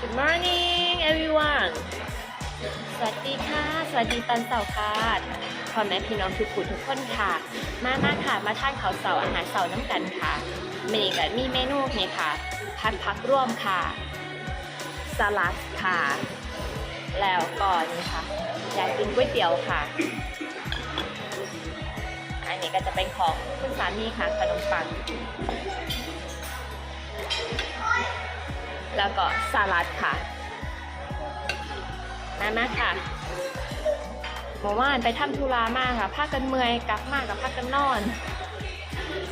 Good morning ดีค่ะ สวัสดีตอนเสาร์ค่ะพ่อแม่พี่น้องทุกผู้ทุกคนค่ะ มามาค่ะ มาทานข้าวเสาร์อาหารเสาร์น้ำกันค่ะเมนูกับมีเมนูนี่ค่ะพัดพักร่วมค่ะ สลัดค่ะ แล้วก็นี่ค่ะ อยากกินก๋วยเตี๋ยวค่ะ อันนี้ก็จะเป็นของคุณสามีค่ะขนมปัง แล้วก็สลัดค่ะ มามาค่ะเมื่อวานไปทำธุระมากค่ะพากันเมื่อยกลับมากกับพากันนอน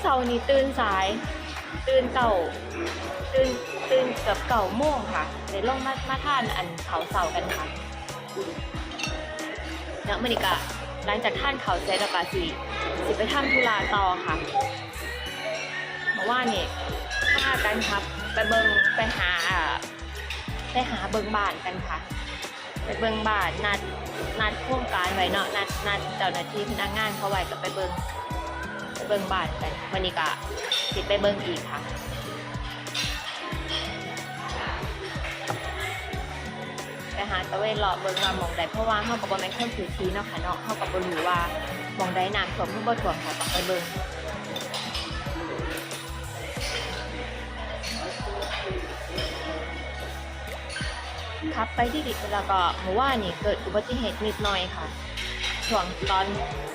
เสาร์นี้ตื่นสาย ตื่นเก่าตื่นตื่นเกือบเก่าโม่วงค่ะเดี๋ยวลงมามาทานอันเขาเสากันค่ะแล้วมันอีกอะหลังจากท่านเขาเสร็จแล้วก็สิสิไปทำธุระต่อค่ะเมื่อวานนี่พากันครับ ไปเบิงไปหาอ่าไปหาเบิงบ้านกันค่ะ ไปเบิงบ้านนัดนัดโครงการไว้เนาะนัดนัดเจ้าหน้าที่พนักงานเขาไว้ก็ไปเบิงไปเบิงบ้านกันวันนี้ก็สิดไปเบิงอีกค่ะไปหาตะเวนเลาะเบิงว่ามองใดเพราะว่าเขากับบ่แม่นคนถือทีเนาะค่ะเนาะเขากับบ่รู้ว่ามองใดน้ำท่วมหรือบ่ท่วมเขาก็ไปเบิง ขับไปที่ดิแล้วก็เมื่อวานนี่เกิดอุบัติเหตุนิดหน่อยค่ะช่วงตอน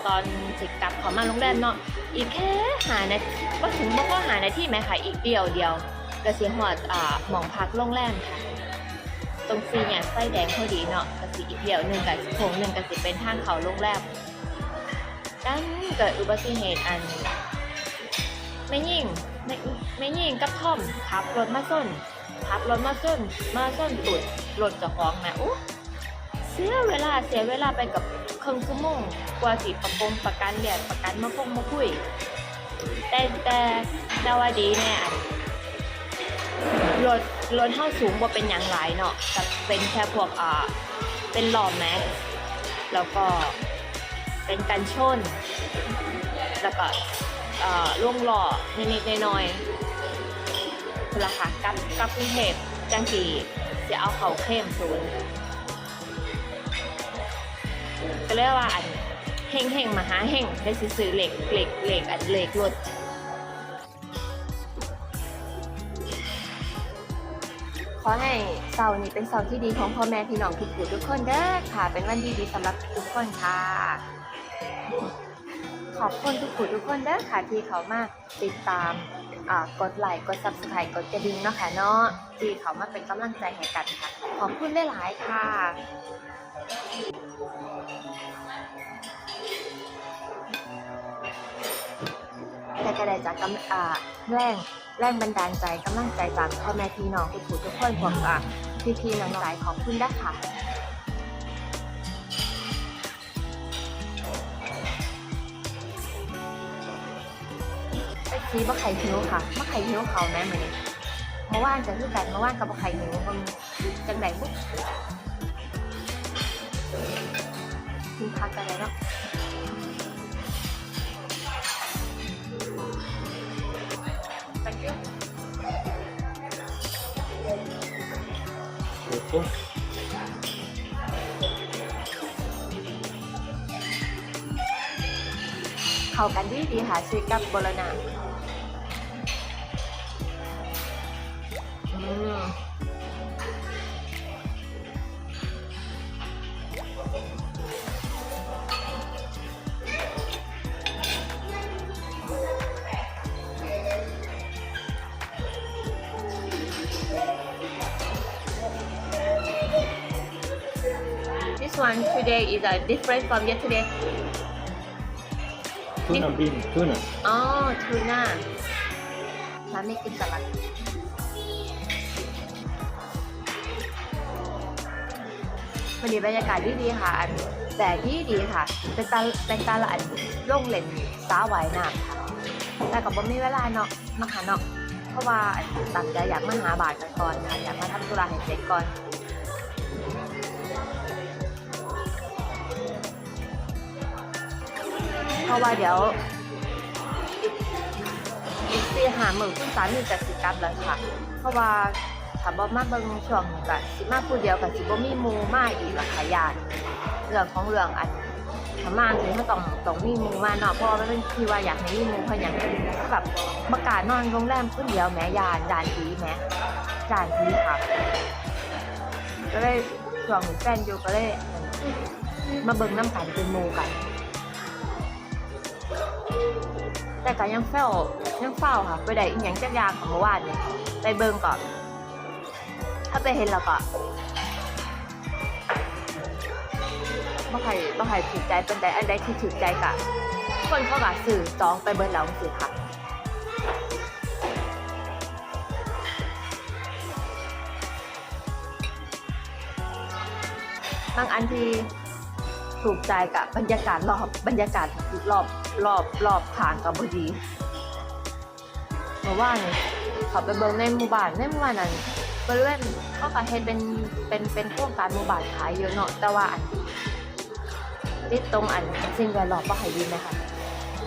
ตอนสิกลับเขอมาโรงแรมเนาะอีกแค่หานาทีว่าถึงบอกว่าหานาทีไหมค่ะอีกเดียวเดียวกระเสียหอดอ่าหมองพักโรงแรมค่ะ ตรงซีเนี่ยไฟแดงพอดีเนาะกระสีอีกเดียวหนึ่งกับโค้งหนึ่งกระสีเป็นทางเขาโรงแรมดันเกิดอุบัติเหตุอันไม่ยิ่งไม่ไม่ยิ่งกับท่อมขับรถมาส้น ขับรถมาส้นมาส้นตุดรถเจะฟ้าของแม่อู้เสียเวลาเสียเวลาไปกับเครึ่งชั่วโมงกว่าสิประกงประกันเรียกประกันมาพงมาคุย แต่แต่แต่ว่าดีแน่รถรถเท่าสูงบ่าเป็นอย่างไรเนาะแต่เป็นแค่พวกอ่าเป็นหล่อแม็กซ์แล้วก็เป็นกันชน แล้วก็อ่อล่วงหล่อนิดๆหน่อยๆ คือราคากับกับกรุงเทพจังสีจะเอาเขาเข้มศูนย์ก็เรียกว่าอันเฮงเฮงมาหาเฮงได้สิซื้อเหล็กเหล็กเหล็กอันเหล็กรถขอให้เสาร์นี้เป็นเสาร์ที่ดีของพ่อแม่พี่น้องทุกผู้ทุกคนเด้อค่ะ เป็นวันดีดีๆสำหรับทุกคนค่ะ อบคุณทุกผู้ทุกคนเด้อค่ะที่เขามาติดตามกดไลค์กด subscribe กดกระดิ่งเนาะค่ะเนาะที่เขามาเป็นกำลังใจให้กันค่ะ ขอบคุณได้หลายๆค่ะแต่ก็ได้จากกำแรงแรงบันดาลใจกำลังใจจากพ่อแม่พี่น้องทุกผู้ทุกคนพวกอ่พี่ๆน้องๆหลายขอบคุณด้วยค่ะ ซีบะไข่หิวค่ะบะไข่หิวเขาแม่มือนี้เมื่อวานจะคือกันเมื่อวานกับบะไข่หิวมันจังไดบุ๊กกินพักกันเลยเนาะไปเที่ยวเข้ากันดีดีค่ะชีกับบรณา This one today is uh, different from yesterday. Tuna bean, tuna. อ๋อทูน่าร้านไม่กินสลัด วันนี้บรรยากาศดีดีๆค่ะอันแต่ดีดีค่ะ เป็นตาเป็นตาละอันล่งเล่นสาไหวน้ำค่ะ แต่ก็บ่มีเวลาเนาะมาหาเนาะเพราะว่าตัดใจอยากมาหาบาทกันก่อนค่ะอยากมาทำธุระให้เสร็จก่อนเพราะว่าเดี๋ยวอีกอีกสี่หาหมื่นคุณสามีจะสิกลับแล้วค่ะ เพราะว่า ถ้าบ่มาเบิ่งช่วงก็สิมาผู้เดียวก็สิบ่มีหมู่มาอีกละค่ะญาติเรื่องของเรื่องอันถ้ามาถึงก็ต้องต้องมีหมู่มาเนาะเพราะว่ามันเป็นที่ว่าอยากให้มีหมู่เพราะอย่างแบบประกาศนอนโรงแรมคนเดียวแหม้ยานด่านผีแหม้ด่านผีค่ะก็เลยช่วงแฟนอยู่ก็เลยมาเบิ่งน้ำกันเป็นหมู่กันแต่ก็ยังเฝ้ายังเฝ้าค่ะไปได้อีกอย่างจักอย่างของเมื่อวานเนี่ยไปเบิ่งก่อน ถ้าไปเห็นแล้วก็บ่ใครบ่ใครถูกใจเป็นใดอันใดที่ถูกใจกะ คนเขาก็สื่อจองไปเบิ่งแล้วสิค่ะบางอันที่ถูกใจกับบรรยากาศรอบบรรยากาศรอบรอบรอบทางกับบดีเมื่อวานนี่เขาไปเบิ่งในหมู่บ้านในหมู่บ้านนั้น บริเวณเขาก็เฮ็ดเป็นเป็นเป็นโครงการหมู่บ้านขายเยอะเนาะแต่ว่าอันติดตรงอันสิ่งแวดล้อมบ่ให้ดีไหมคะ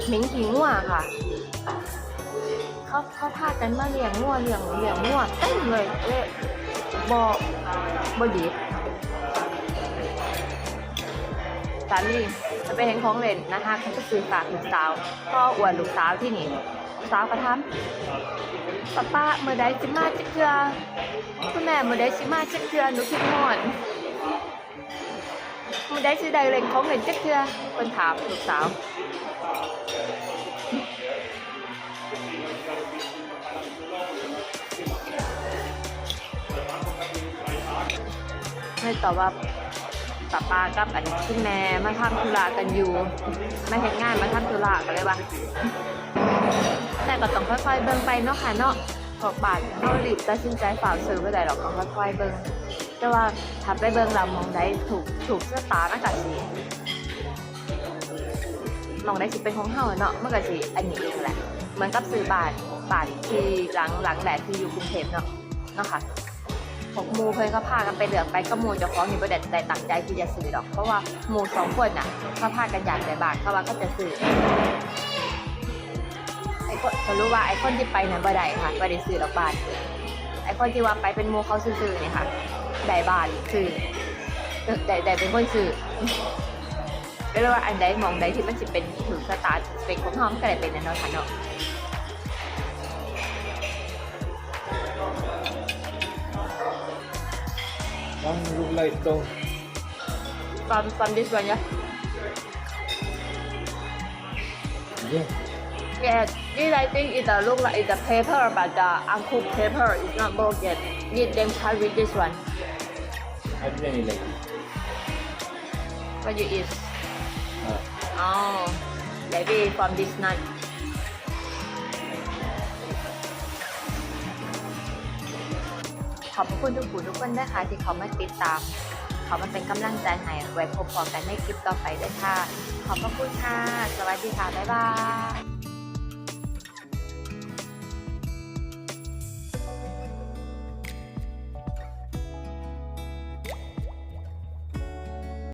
หมิงขี้งัวค่ะเขาเขาพากันมาเลี้ยงงัวเลี้ยงเลี้ยงงัวเต็มเลยเลยบ่บ่ดีสามีจะไปเห็นของเล่นนะคะเขาจะซื้อฝากลูกสาวก็อวดลูกสาวที่นี่ สาวก็ทำป้าป้าเมื่อใดสิมาจักเทือคุณแม่เมื่อใดสิมาจักเทือหนูคิดฮอดเมื่อใดสิได้เล่นของเล่นจักเทือเพิ่นถามลูกสาวให้ตอบว่าป้าป้ากับอันคุณแม่มาทำธุระกันอยู่มาเห็นงานมาทำธุระกันเลยว่า แต่ก็ต้องค่อยๆเบิ่งไปเนาะค่ะเนาะขอกบาทเขารีบตัดสินใจฝ่ากซื้อไปได้หรอกต้องค่อยๆเบิ่งแต่ว่าถ้าไปเบิ่งเรามองได้ถูกถูกเสื้อตามันก็สิมองได้สิเป็นของเฮาเนาะมันก็สิอันนี้เองแหละเหมือนกับซื้อบาทบาทที่หลังหลังแหละที่อยู่กรุงเทพเนาะเนาะค่ะของมูเพื่นก็พากันไปเลือกไปก็มูเจ้าของนี่ประเด็นใจตั้งใจที่จะซื้อดอก เพราะว่ามูสองคนน่ะเขาพากันอยากได้บาทเขาว่าก็จะซื้อ ไอ้คนเขารู้ว่าไอ้คนที่ไปนั้นบ่ได้ค่ะบ่ได้ซื้อดอกบาทไอ้คนที่ว่าไปเป็นหมูเขาซื้อๆเนี่ยค่ะได้บาทซื้อเออได้ได้เป็นคนซื้อก็เลยว่าอันใดมองใดที่มันจะเป็นถึงสตาร์ทสเปคของเขามันก็ได้เป็นแน่นอนค่ะเนาะ One look like stone. from from this one yeah Yeah. Yes, this I think is a look like it's a paper, but the uncooked paper is not broke yet. Need them try with this one. I didn't like it. What you eat? Uh, Oh, maybe from this nut. ขอบพระคุณทุกผู้ทุกคนนะคะที่เขามาติดตาม เขามาเป็นกำลังใจให้ไว้พบกันในคลิปต่อไปด้วยค่ะ ขอบพระคุณค่ะ สวัสดีค่ะ บ๊ายบาย